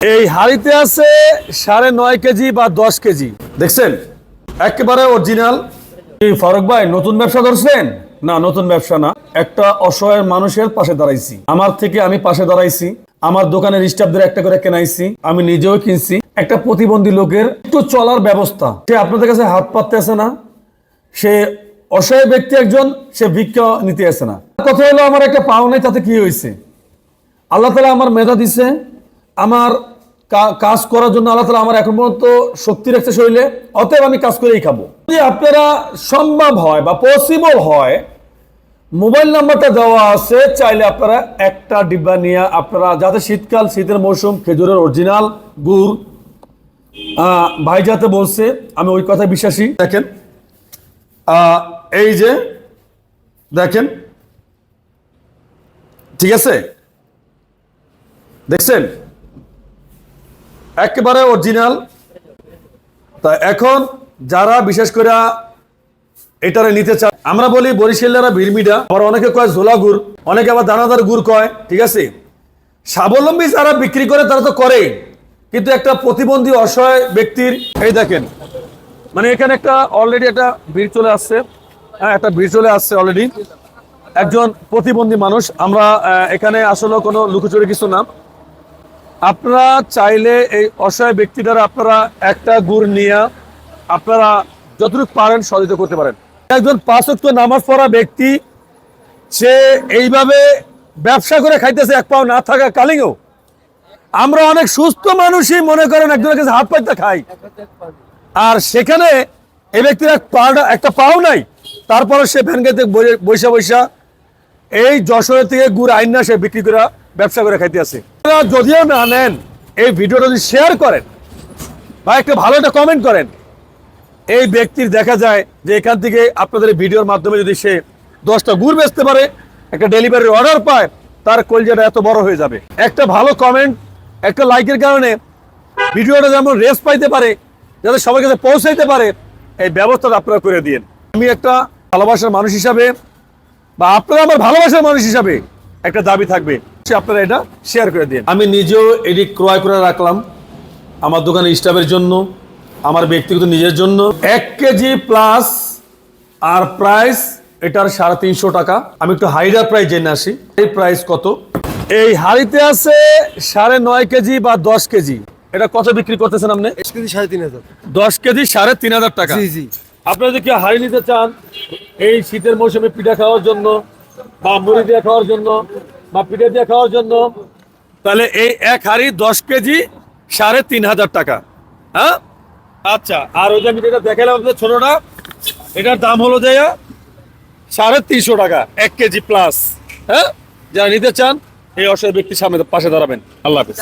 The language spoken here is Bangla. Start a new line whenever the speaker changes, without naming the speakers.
এই হাড়িতে আছে সাড়ে নয় কেজি বা দশ কেজি। দেখছেন? একেবারে অরিজিনাল ফারুক ভাই, নতুন ব্যবসা করছেন? না, নতুন ব্যবসা না। একটা অসহায় মানুষের পাশে দাঁড়াইছি। আমার থেকে আমি পাশে দাঁড়াইছি। আমার দোকানের স্টাফদের একটা করে কেনাইছি। আমি নিজেও কিনছি। একটা প্রতিবন্ধী লোকের একটু চলার ব্যবস্থা। সে আপনাদের কাছে হাত পাততে আসে না। সে অসহায় ব্যক্তি একজন, সে ভিক্ষা নিতে আসে না। কথা হলো, আমার একটা পাও নাই, তাতে কি হয়েছে? আল্লাহ তালা আমার মেধা দিছে। আমার কাজ করার জন্য আল্লাহ তালা আমার এখন পর্যন্ত শক্তি রাখছে শরীরে, অতএব আমি কাজ করেই খাব। যদি আপনারা সম্ভব হয় বা পসিবল হয় মোবাইল নাম্বারটা দেওয়া আছে, চাইলে আপনারা একটা ডিব্বা নিয়ে আপনারা যাতে শীতকাল, শীতের মৌসুম, খেজুরের অরিজিনাল গুড় ভাই যাতে বলছে, আমি ওই কথায় বিশ্বাসী। দেখেন এই যে, দেখেন, ঠিক আছে? দেখছেন? একেবারে অরিজিনাল তা এখন যারা বিশেষ করে এটারে নিতে চায়, আমরা বলি বরিশালেরা ভিড়মিটা আবার অনেকে কয় ঝোলা গুড় অনেকে আবার দানাদার গুড় কয়, ঠিক আছে? স্বাবলম্বী যারা বিক্রি করে, তারা তো করে। কিন্তু একটা প্রতিবন্ধী অসহায় ব্যক্তির, এই দেখেন মানে এখানে একটা অলরেডি একটা ভিড় চলে আসছে। হ্যাঁ একটা ভিড় চলে আসছে অলরেডি একজন প্রতিবন্ধী মানুষ, আমরা এখানে আসলে কোনো লুকোচুরি কিছু না। আপনারা চাইলে এই অসহায় ব্যক্তি দ্বারা আপনারা একটা গুড় নিয়ে আপনারা যতটুকু পারেন সহযোগিতা করতে পারেন। একজন পাঁচক্ত নামাজ পড়া ব্যক্তি, সে এইভাবে ব্যবসা করে খাইতেছে, এক পাও না থাকা কালিংও। আমরা অনেক সুস্থ মানুষই মনে করেন একজনের কাছে হাত পাইতে খাই। আর সেখানে এই ব্যক্তির এক পাটা একটা পাও নাই। তারপরে সে ভ্যানগাতে বৈশা বৈশা এই যশোরের থেকে গুড় আইন না সে বিক্রি করে ব্যবসা করে খাইতে আছে আপনারা যদিও না নেন, এই ভিডিওটা যদি শেয়ার করেন বা একটা ভালো একটা কমেন্ট করেন, এই ব্যক্তির দেখা যায় যে এখান থেকে আপনাদের ভিডিওর মাধ্যমে যদি সে দশটা গুড় বেচতে পারে, একটা ডেলিভারির অর্ডার পায়, তার কলজাটা এত বড় হয়ে যাবে। একটা ভালো কমেন্ট একটা লাইকের কারণে ভিডিওটা যেমন রেস পাইতে পারে, যাতে সবার কাছে পৌঁছাইতে পারে, এই ব্যবস্থাটা আপনারা করে দিন আমি একটা ভালোবাসার মানুষ হিসাবে বা আপনারা আমার ভালোবাসার মানুষ হিসাবে একটা দাবি থাকবে। সে আপনারা এটা শেয়ার করে দিন আমি নিজেও এটি ক্রয় করে রাখলাম আমার দোকানের স্টাফের জন্য আমার ব্যক্তিগত নিজের জন্য। এক কেজি প্লাস আর প্রাইস এটার সাড়ে তিনশো টাকা। আমি একটু হাইডার প্রাইস জেনে আসি। এই প্রাইস কত? এই হাড়িতে আছে সাড়ে নয় কেজি বা দশ কেজি। এটা কত বিক্রি করতেছেন আপনি?
দশ কেজি সাড়ে তিন হাজার।
দশ কেজি সাড়ে তিন হাজার টাকা।
জি জি।
আপনারা যদি কেউ হাড়ি নিতে চান এই শীতের মৌসুমে পিঠা খাওয়ার জন্য বা মুড়ি দিয়ে খাওয়ার জন্য বা পিঠে দিয়ে খাওয়ার জন্য। তাহলে এই এক হাড়ি দশ কেজি সাড়ে তিন হাজার টাকা। হ্যাঁ? আচ্ছা আর ওই যে আমি যেটা দেখালাম আপনাদের ছোটটা, এটার দাম হলো যে সাড়ে তিনশো টাকা, এক কেজি প্লাস হ্যাঁ? যারা নিতে চান, এই অসহায় ব্যক্তির সামনে পাশে দাঁড়াবেন। আল্লাহ হাফিজ।